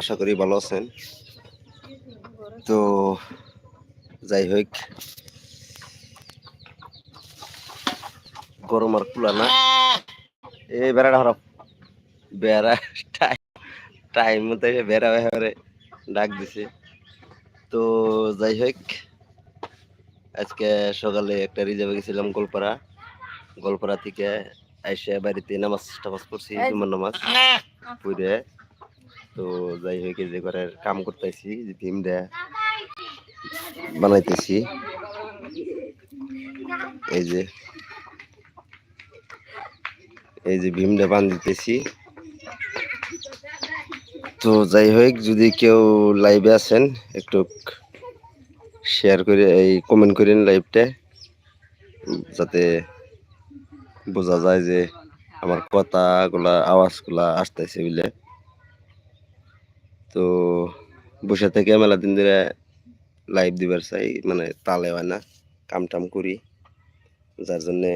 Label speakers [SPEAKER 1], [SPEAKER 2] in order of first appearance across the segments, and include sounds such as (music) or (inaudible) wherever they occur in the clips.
[SPEAKER 1] আশা করি ভালো আছেন। তো যাই হোক। গরম আর কুলা না। এই বেড়াটা হরপ বেড়া টাইম মতো এসে বেড়া ব্যাপারে ডাক দিছে। তো যাই হোক। আজকে সকালে একটা রিজার্ভে গেছিলাম গোলপাড়া। গোলপাড়া থেকে আইসে বাড়িতে নামাজ টামাজ জুমার নামাজ। পড়ে তো যাই হোক যে ঘরের কাম করতেছি ভীম দেয়া বানাইতেছি। এই যে এই যে ভীমটা বান দিতেছি তো যাই হোক যদি কেউ লাইভে আছেন, একটু শেয়ার করে, এই কমেন্ট করেন লাইভটা যাতে বোঝা যায় যে আমার কথাগুলা, আওয়াজগুলা আসতেছে বুঝলে। তো বসে থেকে মেলা দিন ধরে লাইভ দিবার চাই মানে তালে হয় না কাম টাম করি। যার জন্যে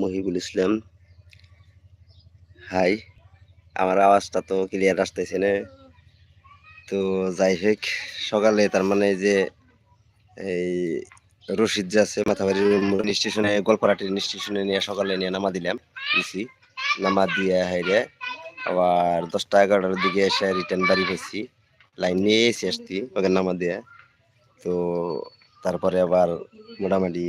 [SPEAKER 1] মহিবুল ইসলাম, হাই, আমার আওয়াজটা তো ক্লিয়ার আসতেছে না। তো যাই হোক, সকালে তার মানে যে এই রশিদ যে আছে মাথাবাড়ির স্টেশনে গল্পরা ট্রেন স্টেশনে নিয়ে সকালে নিয়ে নামা দিলাম, দিছি। নামা দিয়ে হাইরে আবার দশটা এগারোটার দিকে এসে রিটার্ন বাড়ি পেয়েছি লাইন নিয়ে এসে আসছি, ওকে নামা দিয়ে। তো তারপরে আবার মোটামুটি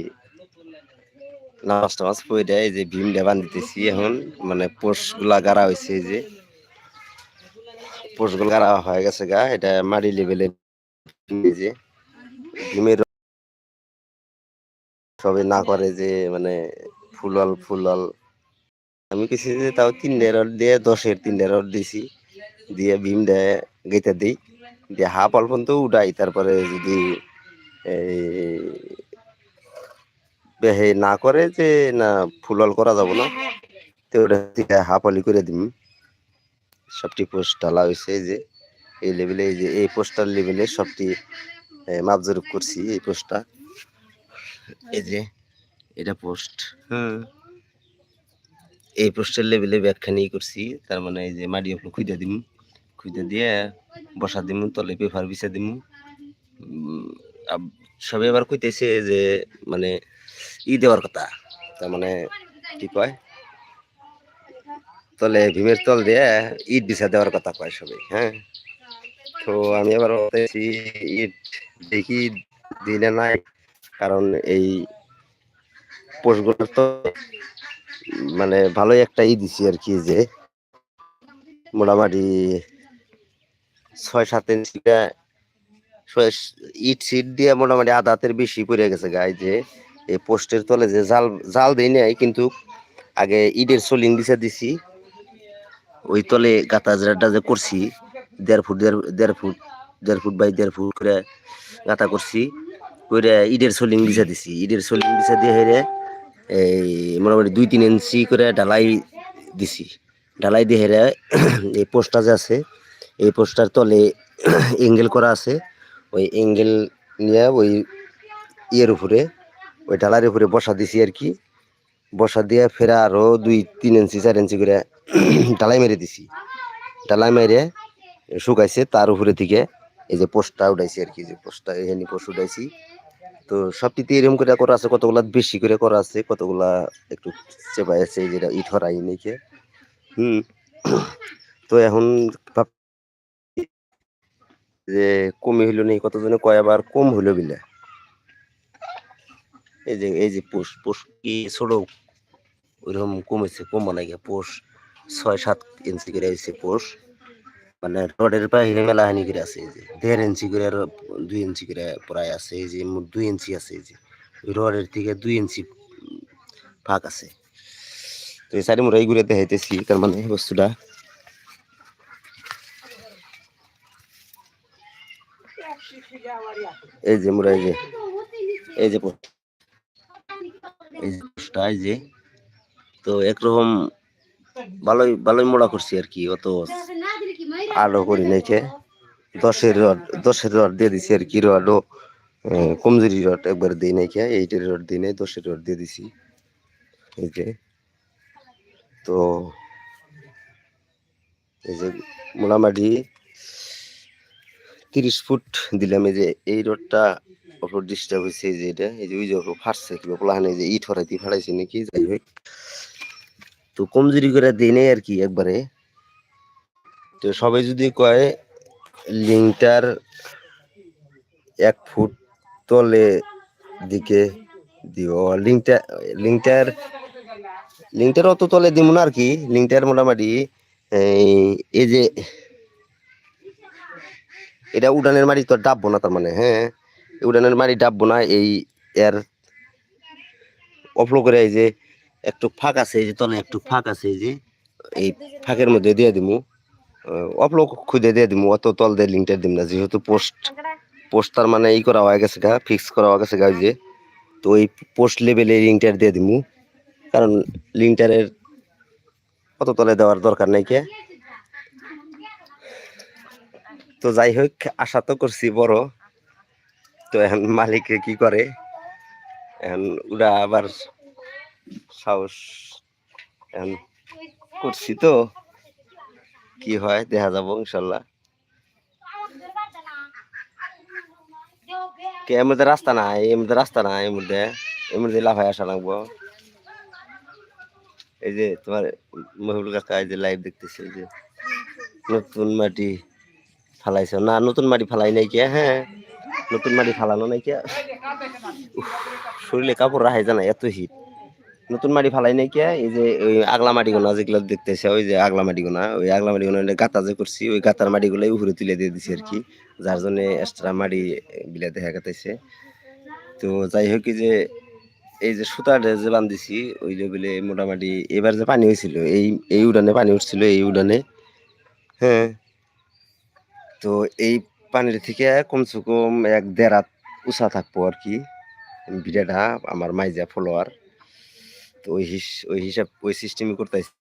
[SPEAKER 1] নামাজ টামাজ পড়ে দেয় যে ভীম ডেবান দিতেছি এখন। মানে পোষগুলা গাড়া হয়েছে এই যে। পোষগুলো গাড়া হয়ে গেছে গা, এটা মাড়ি লেভেলে যে। ভীমের সবে না করে যে মানে ফুলল ফুলল আমি কিছু যে তাও তিনটে রড দিয়ে, দশের তিনটে রড দিছি, দিয়ে ভীম দেয় গেতে দিই। দিয়ে হাফ অল্প তো উঠাই, তারপরে যদি এই না করে যে না ফুলল করা যাব না, তো ওটা হাফ অলি করে দিম। সবটি পোস্ট ঢালা হয়েছে যে, এই লেভেলে এই যে, এই পোস্টার লেভেলে সবটি মাপজরুপ করছি এই পোস্টটা এই যে, এটা পোস্ট হ্যাঁ এই পোস্টের লেভেলে ব্যাখ্যানি করছি। তার মানে এই যে মাটি আপনি খুঁজে দিম খুঁজে দিয়ে বসা দিম, তলে পেপার বিছা দিম। সবে এবার কইতেছে যে মানে ই দেওয়ার কথা। তার মানে কি কয়? তলে ভীমের তল দিয়ে ইট বিছা দেওয়ার কথা কয় সবাই হ্যাঁ? তো আমি বলতেছি, ইট দেখি দিলে নাই, কারণ এই পোস্টগুলো তো মানে ভালোই একটা ই দিছি আর কি যে মোটামুটি ছয় সাত ইঞ্চি ইট সিট দিয়ে মোটামুটি আধা বেশি পড়ে গেছে গায়ে যে এই পোস্টের তলে যে জাল জাল দেই নাই, কিন্তু আগে ইটের সোলিং দিছে দিছি। ওই তলে যেটা যে করছি, দেড় ফুট, দেড় দেড় ফুট দেড় ফুট বাই দেড় ফুট করে গাতা করছি করে ইটের সোলিং দিছে দিছি। ইটের সোলিং দিছে দিয়ে হেরে এই মোটামুটি দুই, তিন ইঞ্চি করে ঢালাই দিছি। ঢালাই দিয়ে হেরে (coughs) এই পোস্টটা যে আছে, এই পোস্টার তলে (coughs) এঙ্গেল করা আছে। ওই এঙ্গেল নিয়ে ওই ইয়ের উপরে, ওই ঢালার উপরে বসা দিছি আর কি। বসা দিয়ে ফেরা আরও দুই, তিন ইঞ্চি, চার ইঞ্চি করে (coughs) ঢালাই মেরে দিছি। ঢালাই মেরে শুকাইছে, তার উপরে থেকে এই যে পোস্টটা উঠাইছি আর কি, যে পোস্টটা এখানে পোস্ট উঠাইছি। তো সবটিতে এরকম করে করা আছে, কতগুলা বেশি করে করা আছে, কতগুলা একটু চেপাই আছে যেটা ইট হরাই নাকি? হুম। তো এখন যে কমে হইল নেই, কতজনে কয়, আবার কম হইল বিলে? এই যে এই যে পোষ পোষ কি ছোট, ওইরকম কমেছে, কম গিয়া পোষ ছয় সাত ইঞ্চি করে হয়েছে পোষ। মানে রডের বাহিরে মেলা হানি করে আছে এই যে দেড় ইঞ্চি করে দুই ইঞ্চি করে প্রায় আছে, এই যে দুই ইঞ্চি আছে, এই যে রডের থেকে দুই ইঞ্চি ফাঁক আছে। তো এই সাইডে মোরা ঘুরে দেখাইতেছি তার মানে বস্তুটা। এই যে মোরা এই যে এই যে এই এই যে। তো একরকম ভালোই ভালোই মোড়া করছি আর কি, অত আলো করি নাকি দশের রড দশের রড দিয়ে দিছি আর কি, রডও কমজোরি রড একবার দিই নাকি এইটের রড দিই নাই, দশের রড দিয়ে দিছি। এই যে, তো এই যে মোটামুটি তিরিশ ফুট দিলাম, এই যে এই রোডটা ওপর ডিস্টার্ব হয়েছে এই যে এটা, এই যে ওই যে ওপর ফাটছে, কিংবা পোলাহানে যে ইট হরাইতে ফাড়াইছে নাকি, যাই হোক। তো কমজোরি করে দেই নাই আর কি একবারে। তো সবাই যদি কয় লিঙ্কটার এক ফুট তলে দিকে দিও লিঙ্কটা লিঙ্কটার লিঙ্কটার অত তলে দিব না আর কি লিঙ্কটার মোটামুটি, এই যে, এটা উডানের মাটি তো ডাববো না তার মানে হ্যাঁ উডানের মাটি ডাববো না, এই, এর অফলো করে এই যে একটু ফাঁক আছে, এই যে তলে একটু ফাঁক আছে, এই যে, এই ফাঁকের মধ্যে দিয়ে দিমু। অফলো খুঁজে দিয়ে দিমু, অত তল দিয়ে লিঙ্কটা দিম না, যেহেতু পোস্ট পোস্ট তার মানে ই করা হয়ে গেছে গা ফিক্স করা হয়ে গেছে গা যে। তো ওই পোস্ট লেভেলে লিঙ্কটার দিয়ে দিমু, কারণ লিঙ্কটারের অত তলে দেওয়ার দরকার নাই কে। তো যাই হোক, আশা তো করছি বড়। তো এখন মালিকে কি করে? এখন ওরা আবার সাহস এখন করছি তো। কি হয়? দেখা যাব, ইনশাল্লাহ। এর মধ্যে রাস্তা নাই, এর মধ্যে রাস্তা নাই, এর মধ্যে। এর মধ্যে লাফায় আসা লাগবো। এই যে তোমার মহিবুল কাকা, এই যে লাইভ দেখতেছে, এই যে নতুন মাটি ফালাইছ। না, নতুন মাটি ফালাই নাই কে হ্যাঁ? নতুন মাটি ফালানো নাই কে? শরীরে কাপড় রাখাই জানা এত হিট নতুন মাটি ফালাই নাই কে এই যে ওই আগলা মাটি গোনা যেগুলো দেখতেছে, ওই যে আগলা মাটি গোনা ওই আগলা মাটি গোনা গাতা যে করছি, ওই গাতার মাটি গুলো উপরে তুলে দিয়ে দিছি আর কি, যার জন্য এক্সট্রা মাটি বিলে দেখা গেতেছে। তো যাই হোক যে, এই যে সুতার যে বান্ধিছি, ওই লেভেলে মোটামুটি এবার যে পানি হয়েছিল এই এই উড়ানে পানি উঠছিল, এই উড়ানে হ্যাঁ। তো এই পানির থেকে কমসে কম এক দেড় উঁচা থাকব আর কি, ভিডিওটা আমার মাইজা ফলোয়ার ওই হিস, ওই হিসাব, ওই সিস্টেমই করতেছি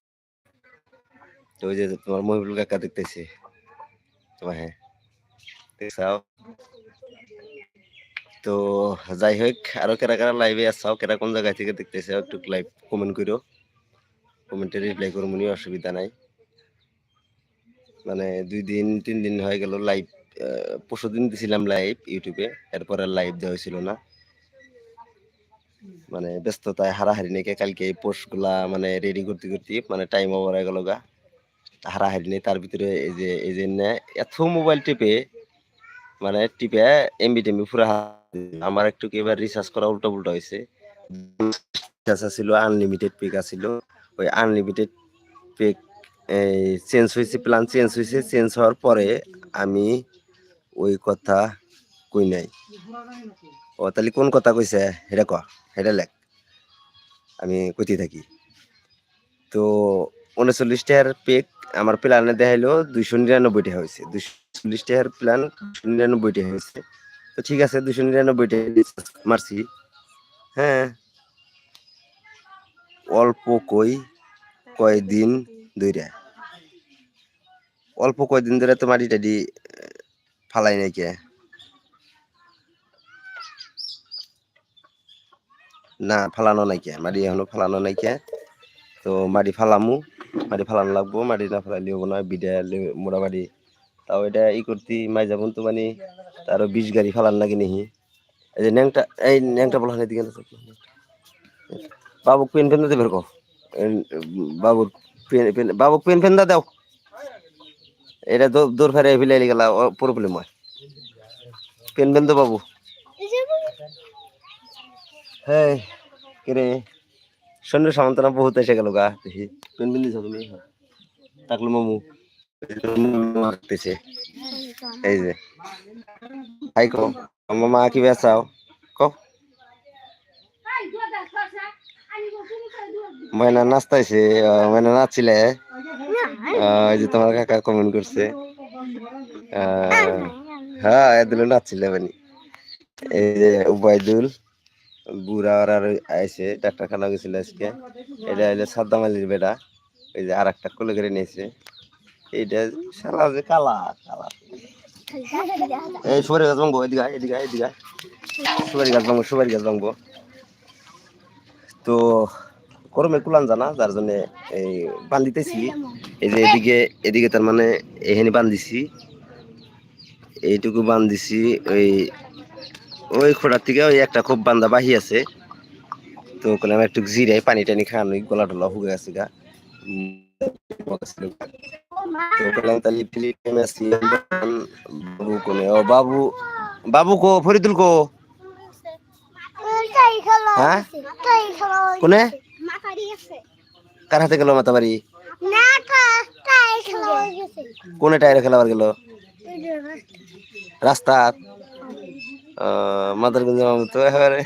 [SPEAKER 1] তো ওই যে তোমার মহিবুল কাকা দেখতেছে তোমার হ্যাঁ দেখছাও। তো যাই হোক, আরও কেরা কেরা লাইভে আসাও কেরা কোন জায়গা থেকে দেখতেছে একটু লাইভ কমেন্ট করো কমেন্টে রিপ্লাই করব নি অসুবিধা নাই। মানে দুই দিন, তিন দিন হয়ে গেল লাইভ পরশু দিন দিছিলাম লাইভ ইউটিউবে এরপর লাইভ দেওয়া হয়েছিল না। মানে ব্যস্ততায়, হারাহারি নাকি কালকে এই পোস্টগুলা মানে রেডি করতে করতে মানে টাইম ওভার হয়ে গেল গা। হারাহারি নেই, তার ভিতরে এই যে এই যে নে, এত মোবাইল টিপে মানে টিপে এমবি টেমবি পুরা আমার একটু এবার রিসার্চ করা উল্টো উল্টো হয়েছে ছিল আনলিমিটেড পেক আছিল। ওই আনলিমিটেড পেক চেঞ্জ হয়েছে প্ল্যান চেঞ্জ হয়েছে। চেঞ্জ হওয়ার পরে আমি ওই কথা কই নাই। ও তাহলে কোন কথা কইছে? সেটা ক। লেখ আমি কইতে থাকি। তো উনচল্লিশ টাকার পেক আমার প্ল্যানে দেখাইলো, দুইশো নিরানব্বই টাকা হয়েছে। দুইশো চল্লিশ টাকার প্ল্যান দুশো নিরানব্বই টাকা হয়েছে। তো ঠিক আছে দুশো নিরানব্বই টাকা মারছি। হ্যাঁ। অল্প কই, কয়দিন ধরে অল্প কয়দিন ধরে তো মাটি টাটি ফালাই নাই না, ফালানো নাই কে? মাটি এখনও ফালানো নাই কে? তো মাটি ফালামু, মাটি ফালানো লাগবো, মাটি না ফালাইলে হব না বিডা মোটামুটি তাও এটা ই করতে, মাই যাবন তো মানে তারও বিশ গাড়ি ফালান লাগে নিহি। এই যে ন্যাংটা, এই ন্যাংটা বলা হয় দিকে বাবু পেন ফেন দিতে বের কর পেন পেন বাবু পেন ফেন দাও। এটা দৌড় ফেরে ফেলে গেল প্রবলেম হয় পেন ফেন তো বাবু। হ্যাঁ কিরে? সন্ধ্যে সামন্তনা বহুত এসে গেল গা দেখি। পেন পেন দিছ তুমি? তাকলো মামু। মারতেছে এই যে। হাই কো মামা কি বেসাও কো। ময়না নাচতাইছে আহ, ময়না নাচছিলে এই যে তোমার কাকা কমেন্ট করছে। হ্যাঁ এদুল নাচছিল মানে। এই যে উবাইদুল বুড়া আর আর আইছে, ডাক্তার খানা গেছিল আজকে। এটা হইলে সাদ্দাম আলীর বেটা, এই যে আর একটা কোলে করে নিয়েছে। এইটা শালা যে কালা কালা। এই সুপারি গাছ ভাঙবো, এদিকে এদিকে এদিকে। সুপারি গাছ ভাঙবো, সুপারি গাছ ভাঙবো। তো গরমে কুলান জানা, যার জন্য এই বান্ধিতেছি। এই যে এদিকে এদিকে তার মানে এখানে বান্ধিছি। এইটুকু বান দিছি ওই ওই খোড়ার থেকে ওই একটা খুব বান্দা বাহি আছে। তো ওখানে আমি একটু জিরাই পানি টানি খান ওই গলা টলা হুগে আছে গা। বাবু বাবু ফরিদুল কো? হ্যাঁ? কোনে? কার হাতে গেল মাতাবাড়ি কোনে টায়ারে খেলাবার গেল? রাস্তা মাদারগঞ্জ মামু তো এবারে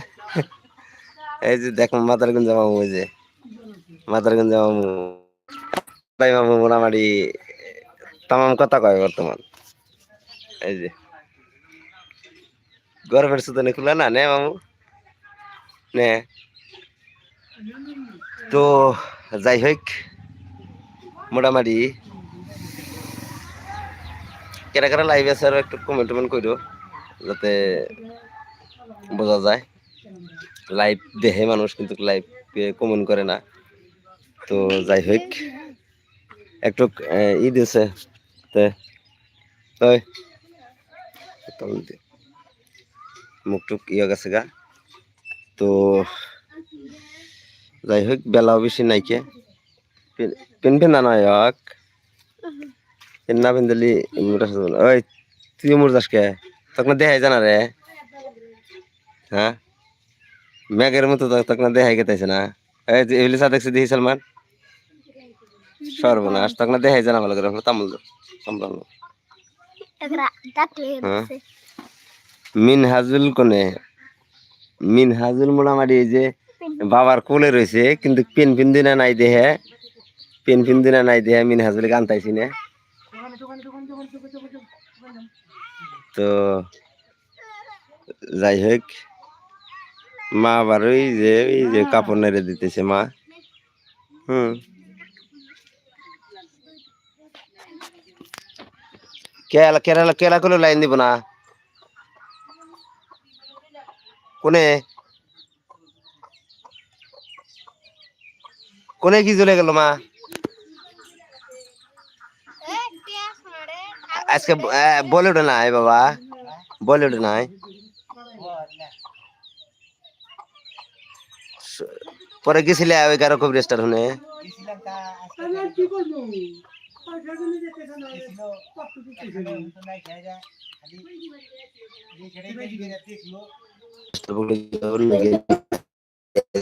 [SPEAKER 1] এই যে দেখ মাদারগঞ্জ মামু ওই যে। মাদারগঞ্জ মামু তাই মামু মোটামুটি তামাম কথা কয় বর্তমান। এই যে। গরমের সুতনে খুলে না, নে মামু। নে। তো যাই হোক, মোটামুটি কেরা কেরা লাইভ আছে আর একটু কমেন্ট টমেন্ট করো যাতে বোঝা যায়। লাইভ দেখে মানুষ কিন্তু লাইভ কমেন্ট করে না। তো যাই হোক একটু ই দিছে তে ওই তখন দে। মুখ টুক ইয়ে গেছে গা। তো যাই হোক বেলাও বেশি নাইকে পেন পেন না নয় পেন না পেন দিলি ওই তুই মোর যাস কে? তখন দেখাই জানা রে। হ্যাঁ? ম্যাগের মতো তখন দেখাই গেতেছে না। এই যে চা দেখছি দেখি সালমান। সর্বনাশ তখন দেখাই জানা ভালো করে তামুল সামলাম হ্যাঁ। মিনহাজুল কোনে? মিনহাজুল মোটামুটি এই যে বাবার কোলে রয়েছে কিন্তু পেন পিন দিনা নাই দেহে। পেন পিন দিনা নাই দেহে মিনহাজুল গান তাইছি না। তো যাই হোক, মা আবার ওই যে ওই যে কাপড় নেড়ে দিতেছে মা। হুম। কেলা কেরালা কেলা করে লাইন দিব না? কোনে? কোনে কি জ্বলে গেল মা? আজকে বলিউড নাই বাবা বলিউড নাই স- পরে গেছিলে ওই কারও খুব রেস্টার শুনে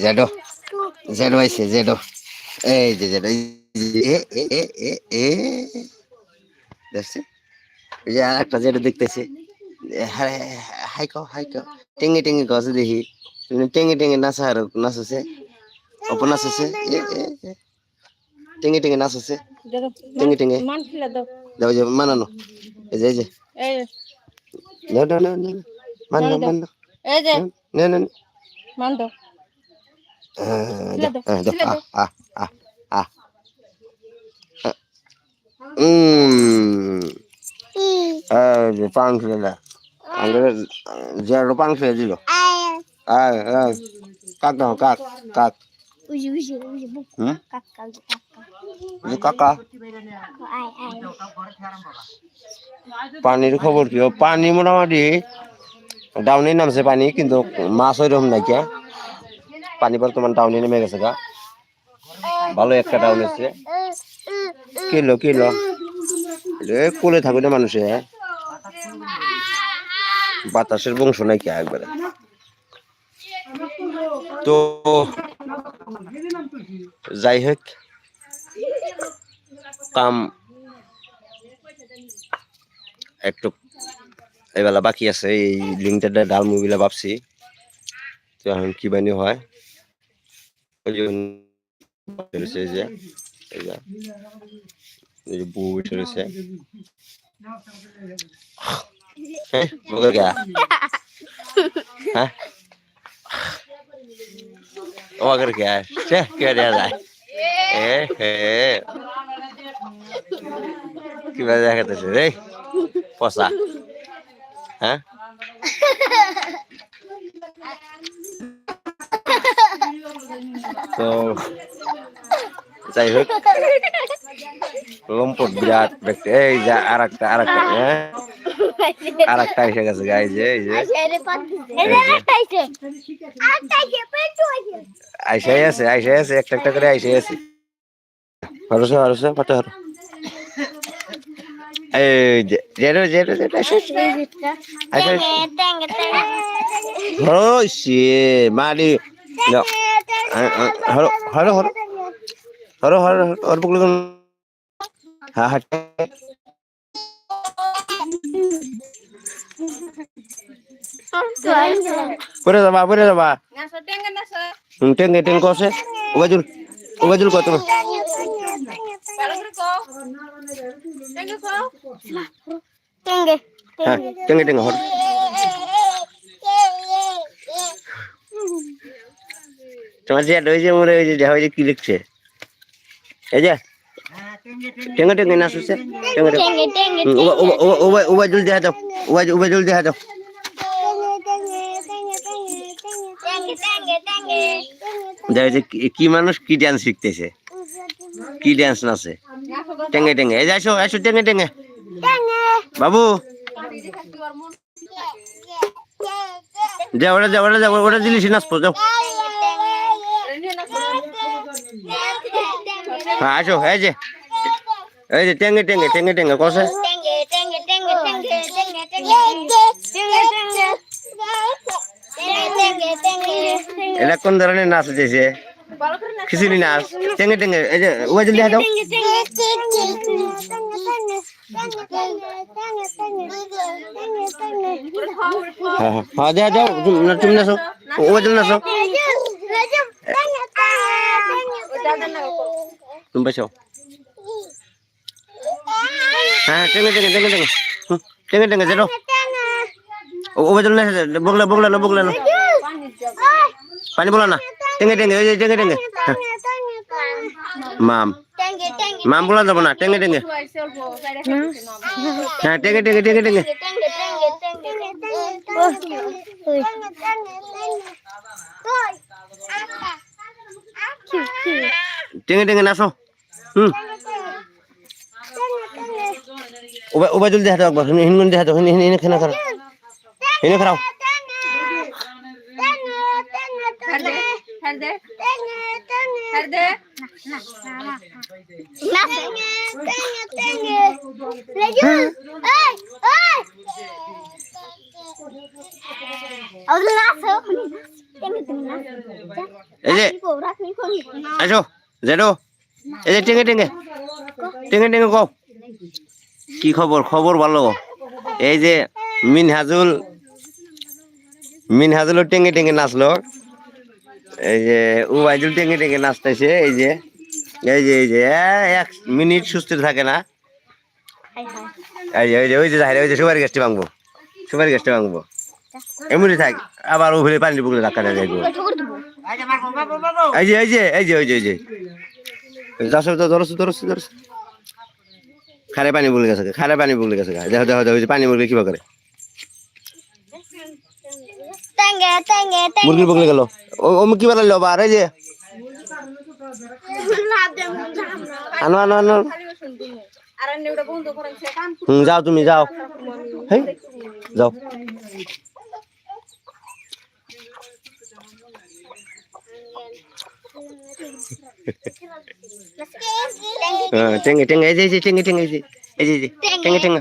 [SPEAKER 1] জেডো জেডো আইছে জেডো এই যে জেডো এই যে, এ এ এ এ এ দেখছে এই যে আর একটা জেডো দেখতেছে হাই হাই কো হাই কো টেঙ্গে টেঙ্গে গছে দেখি টেঙ্গে টেঙ্গে নাচা আর নাচছে অপ নাচছে এ এ এ টেঙ্গে টেঙ্গে নাচছে টেঙ্গে টেঙ্গে
[SPEAKER 2] ফেলে দাও।
[SPEAKER 1] যে মানানো এই যে এই যে মান মান নাও
[SPEAKER 2] এই যে
[SPEAKER 1] নে নে নে
[SPEAKER 2] মান দাও।
[SPEAKER 1] হ্যাঁ, দাও,
[SPEAKER 2] দাও,
[SPEAKER 1] হ্যাঁ, খেলে না আমাদের জেরো খেলে দিল আয়, আয়। কাক দাও কাক কাক কাকা পানির খবর কি পানি মোটামুটি ডাউনে নামছে পানি কিন্তু মাছ ওইরকম নাই কে পানি বর্তমান ডাউনে নেমে গেছে গা ভালো একটা ডাউন হচ্ছে কিলো কিলো কোলে থাকবে না মানুষে বাতাসের বংশ নাই কে একবারে? তো যাই হোক, কাম একটু এবেলা বাকি আছে, এই লিঙ্কটা ডাল মুভিলা ভাবছি। তো এখন কি বানি হয়? যে বউ বসে রয়েছে। Eh, buka ya? (laughs) Hah? Oh, agar ya? Ceh, kira dia lah. Eh, eh. Gimana kata sih? Eh, posa. Hah? (laughs) So, যাই হোক। লম্পট বিরাট ব্যক্তি এই যে আর একটা আর একটা হ্যাঁ? আর একটা এসে গেছে গাই যে। এই যে। আইসাই আছে আইসাই আছে, একটা একটা করে আইসাই আছে। হরসে হরসে পাটা হর এই যে জেরো জেরো জেরো আইসা আইসা হরো সে মারি। হরো হরো হরো হরো হরো হরো পকলে হ্যাঁ হ্যাঁ। পরে যাবা পরে যাবা। টেঙ্গে টেঙ্গে কসে ওবাজুল ওবাজুল কত হ্যাঁ টেঙ্গে টেঙ্গে হর তোমার যে ওই যে মরে ওই যে দেখা ওই যে কি লিখছে এই যে টেঙ্গে টেঙ্গে না শুছে টেঙ্গে টেঙ্গে ওবাজুল দেখা দাও ওবাজুল দেখা দাও দেখা যে কি- মানুষ কি ডান্স শিখতেছে। কি ডান্স নাচে। টেঙ্গে টেঙ্গে এই যে আসো আসো টেঙ্গে টেঙ্গে বাবু। যা ওটা যা ওটা যা ওটা জিনিস নাচবো যাও। আসো এই যে এই যে টেঙ্গে টেঙ্গে টেঙ্গে টেঙ্গে কষে এটা কোন ধরনের নাচ হচ্ছে খিচুড়ি নাচ টেঙ্গে টেঙ্গে এই যে ওই জলদি হাঁটাও হ্যাঁ হ্যাঁ হ্যাঁ দেয়া যাও তুমি না- তুমি নাচো ওই জল নাচো তুমি বসো হ্যাঁ টেঙ্গে টেঙ্গে টেঙ্গে টেঙ্গে হুম, টেঙ্গে টেঙ্গে যেটো ওই জল না বগলা বগলা না বগলা না পানি বলা না টেঙ্গে টেঙ্গে ওই যে টেঙ্গে টেঙ্গে হ্যাঁ, মাম মাম বলা যাব না টেঙ্গে টেঙ্গে হ্যাঁ টেঙ্গে টেঙ্গে টেঙ্গে টেঙ্গে টেঙ্গে টেঙ্গে নাচো হুম। ওবা ওবা জলদি হাঁটো একবার। হিন হিন হাঁটো। হিন হিন খানা খারাপ। হিনে খারাপ। এই যে আসো। জেডো এই যে টেঙ্গে টেঙ্গে টেঙ্গে টেঙ্গে কও। কি খবর? খবর ভালো। এই যে মিনহাজুল মিনহাজুল টেঙ্গে টেঙ্গে নাচলো। এই যে উবাইদুল টেঙ্গে টেঙ্গে নাচতেছে, এই যে। এই যে এই যে এক মিনিট সুস্থ থাকে না। এই যে ওই যে ওই যে যাই ওই যে সুপারি গাছটি ভাঙবো। সুপারি গাছটি ভাঙবো। এমনি থাক, আবার উভরে পানি বুকলে ধাক্কা দেয় এই যে এই যে এই যে ওই যে। তো ধরছ ধরছ ধরছ খারে পানি বলে গেছে খারে পানি বলে গেছে দেখো দেখো দেখো পানি মুরগি কিবা করে। মুরগি বগলে গেল। ও ও কি বলে লো বার এই যে। আনো আনো আনো। হুম যাও তুমি যাও। হেই যাও। হ্যাঁ টেঙ্গে টেঙ্গে এই যে এই যে টেঙ্গে টেঙ্গে এই যে এই যে টেঙ্গে টেঙ্গে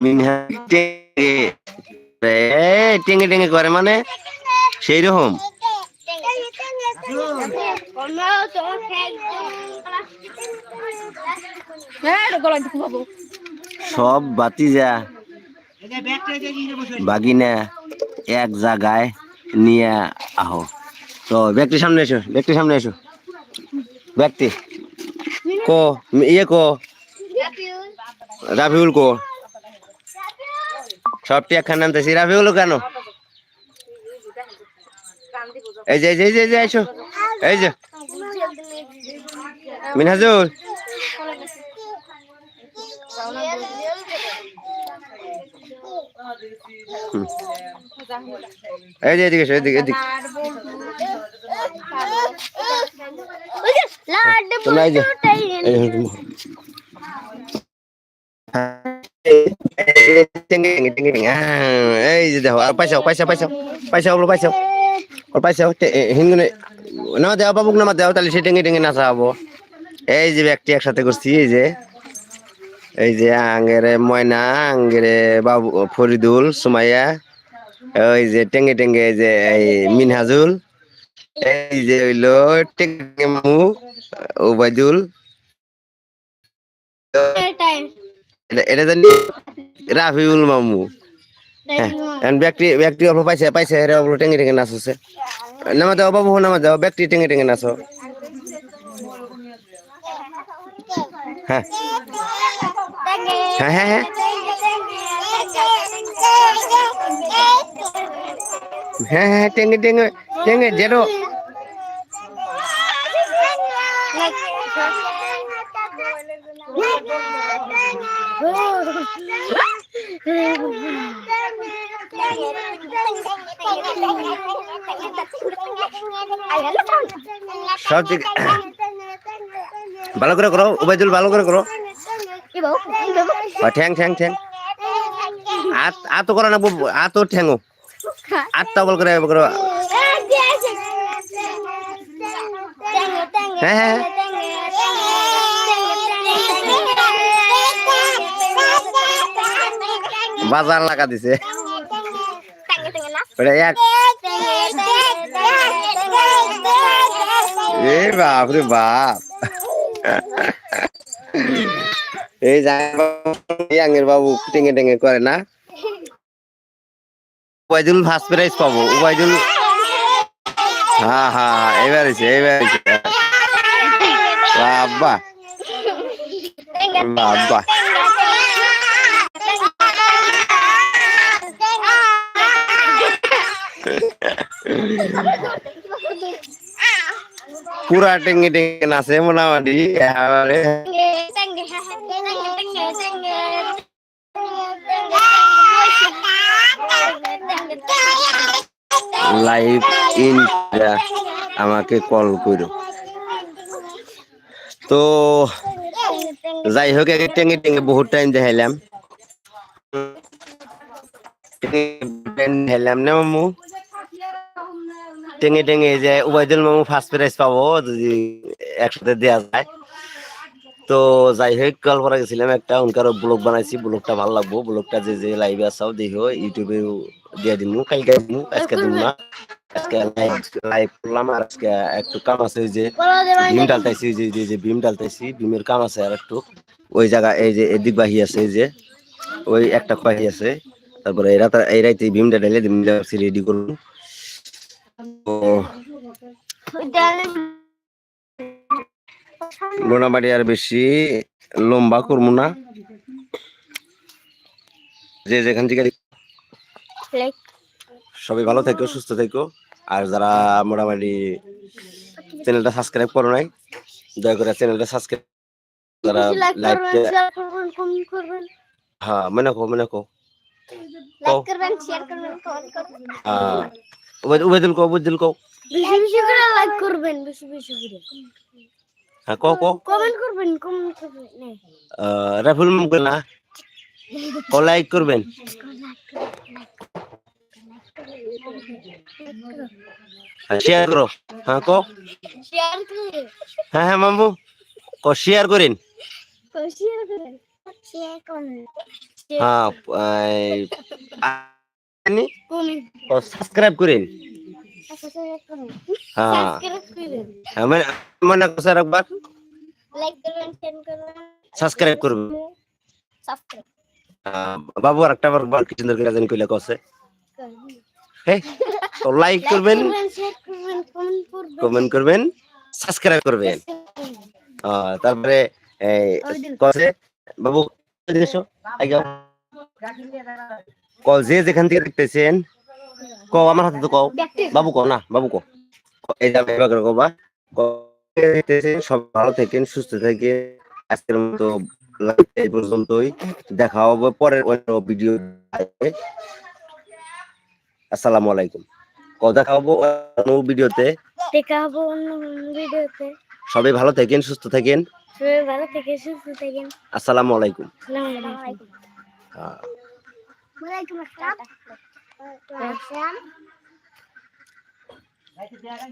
[SPEAKER 1] মিনহা টেঙ্গে টেঙ্গে টেঙ্গে করে মানে সেই রকম সব বাতিজা বাগিনা এক জায়গায় নিয়ে আহো। তো ব্যক্তির সামনে এসো ব্যক্তির সামনে এসো। ব্যক্তি। কো ইয়ে কো। রাফিউল কো। সবটি একখানে আনতেছি রাফিউল কেন? এই যে এই যে এই যে, এই যে এসো এই যে মিনহাজুল হুম। এই যে এদিকে এসো, এদিকে এদিকে তোমরা এই যে এই যে, হুম। টেঙ্গে টেঙ্গে টেঙ্গে টেঙ্গে আহ, এই যে দেখো আর পয়সা পয়সা পয়সা পয়সা ওগুলো পয়সা ওর পয়সা হিন্দুনে নামা দেওয়া বাবুক নামা দেওয়া তাহলে সে টেঙ্গে টেঙ্গে নাচা হব। এই যে ব্যক্তি একসাথে করছি এই যে এই যে আঙ্গেরে ময়না আঙ্গেরে বাবু ফরিদুল সুমাইয়া ওই যে টেঙ্গে টেঙ্গে এই যে এই মিনহাজুল এই যে হইল টেঙ্গে মামু ওবায়দুল। এটা জানি রাফিউল মামু। হ্যাঁ ব্যক্তি ব্যক্তি অল্প পাইছে পাইছে, এরা অল্প টেঙ্গে নামা দাও, বাবু, নামা দাও, ব্যক্তি টেঙ্গে টেঙ্গে নাচো হ্যাঁ। হ্যাঁ হ্যাঁ হ্যাঁ। হ্যাঁ হ্যাঁ টেঙ্গে টেঙ্গে টেঙ্গে সব ঠিক ভালো করে করো উবাইদুল ভালো করে করো। ঠ্যাং ঠ্যাং ঠ্যাং। আত করো না আত ও ঠ্যাঙ্গো আতটা বল করে করো। হ্যাঁ হ্যাঁ। বাজার লাগা দিছে। এ বাপ বাপ। এই জাঙ্গের বাবু টেঙ্গে টেঙ্গে করে না? উবাইদুল ফার্স্ট প্রাইজ পাবো। উবাইদুল হ্যাঁ হ্যাঁ, এবার এসে এবার এসে বাবা। বাবা। পুরা টেঙ্গে টেঙ্গে নাচে মোটামুটি লাইভ ইন আমাকে কল করো। তো যাই হোক আগে টেঙ্গে টেঙ্গে বহুত টাইম দেখাইলাম। দেখাইলাম না, মামু? টেঙ্গে টেঙে যে উবাইদুল মামু ফার্স্ট প্রাইজ পাবো যদি একসাথে দেওয়া যায়। তো যাই হোক কল করা গেছিলাম একটা উনকার ব্লগ বানাইছি, ব্লগটা ভালো লাগবো। ব্লগটা যে যে লাইভে আসাও দেখো, ইউটিউবে দিয়ে দিমু, কালকে দিমু, আজকে দিমু না। আজকে লাইভ করলাম আর আজকে একটু কাম আছে যে ভীম ডালতাইছি, যে যে যে ভীম ডালতাইছি, ভীমের কাম আছে আর একটু। ওই জায়গা, এই যে এদিক বাহি আছে যে ওই একটা বাহি আছে। তারপরে এই রাতে এই রাইতে ভীমটা ঢেলে ভীম রেডি করুন মোটামুটি আর বেশি লম্বা করব না। যে যেখান থেকে সবাই ভালো থেকো সুস্থ থেকো। আর যারা মোটামুটি চ্যানেলটা সাবস্ক্রাইব করো নাই দয়া করে চ্যানেলটা সাবস্ক্রাইব যারা লাইভটা হ্যাঁ মনে কো মনে কো কও হ্যাঁ উবাইদ- উবাইদুল কো উবাইদুল কো
[SPEAKER 2] বেশি বেশি করে লাইক করবেন বেশি বেশি করে।
[SPEAKER 1] হ্যাঁ কো কো
[SPEAKER 2] কমেন্ট করবেন কমেন্ট করবেন
[SPEAKER 1] রাফুল মুখ না? ও লাইক করবেন। শেয়ার করো। হ্যাঁ কো
[SPEAKER 2] শেয়ার করে।
[SPEAKER 1] হ্যাঁ হ্যাঁ মামু। কো শেয়ার করেন।
[SPEAKER 2] শেয়ার করেন শেয়ার করুন।
[SPEAKER 1] হ্যাঁ এই, ও সাবস্ক্রাইব করেন। হ্যাঁ। মানে করছে একবার সাবস্ক্রাইব করবেন বাবু আর একটা বার জানি কইলা তো লাইক করবেন
[SPEAKER 2] কমেন্ট করবেন
[SPEAKER 1] সাবস্ক্রাইব করবেন। তারপরে কছে বাবু আগে। যে যেখান থেকে দেখতেছেন কও আমার হাতে তো কও। বাবু কও না বাবু কও। এই যে আমি এবার কবা দেখতেছেন সব ভালো থাকেন সুস্থ থাকেন। আজকের মতো এই পর্যন্তই। দেখা হবে পরের অন্য ভিডিও আসসালামু আলাইকুম। দেখা হব অন্য ভিডিওতে
[SPEAKER 2] দেখা হব অন্য ভিডিওতে
[SPEAKER 1] সবাই ভালো থাকেন সুস্থ থাকেন।
[SPEAKER 2] সবাই ভালো থেকে সুস্থ থাকেন।
[SPEAKER 1] আসসালামু আলাইকুম।
[SPEAKER 2] আসসালামু আলাইকুম।
[SPEAKER 1] হ্যাঁ।
[SPEAKER 2] ওয়ালাইকুম আসসালাম।